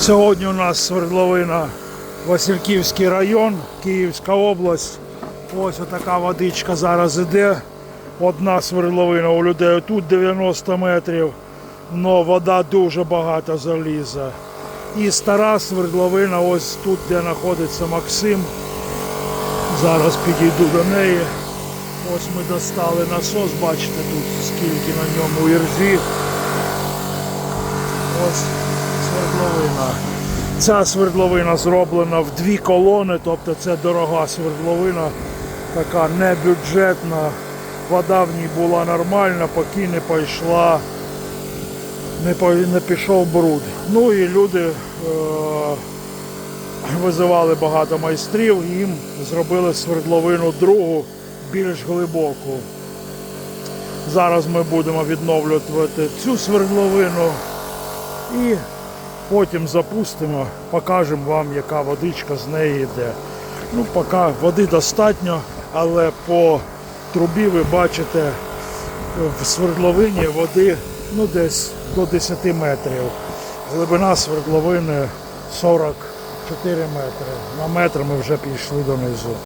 Сьогодні у нас свердловина Васильківський район, Київська область. Ось така водичка зараз іде. Одна свердловина у людей тут 90 метрів, але вода дуже багато заліза. І стара свердловина, ось тут, де знаходиться Максим. Зараз підійду до неї. Ось ми достали насос, бачите тут скільки на ньому іржі. Ось свердловина. Ця свердловина зроблена в дві колони, тобто це дорога свердловина, така небюджетна. Вода в ній була нормальна, поки не пішла, не, пішов бруд. Ну і люди е, визивали багато майстрів, їм зробили свердловину другу, більш глибоку. Зараз ми будемо відновлювати цю свердловину і потім запустимо, покажемо вам, яка водичка з неї йде. Ну, поки води достатньо, але по трубі ви бачите в свердловині води ну, десь до 10 метрів. Глибина свердловини 44 метри. На метр ми вже пішли донизу.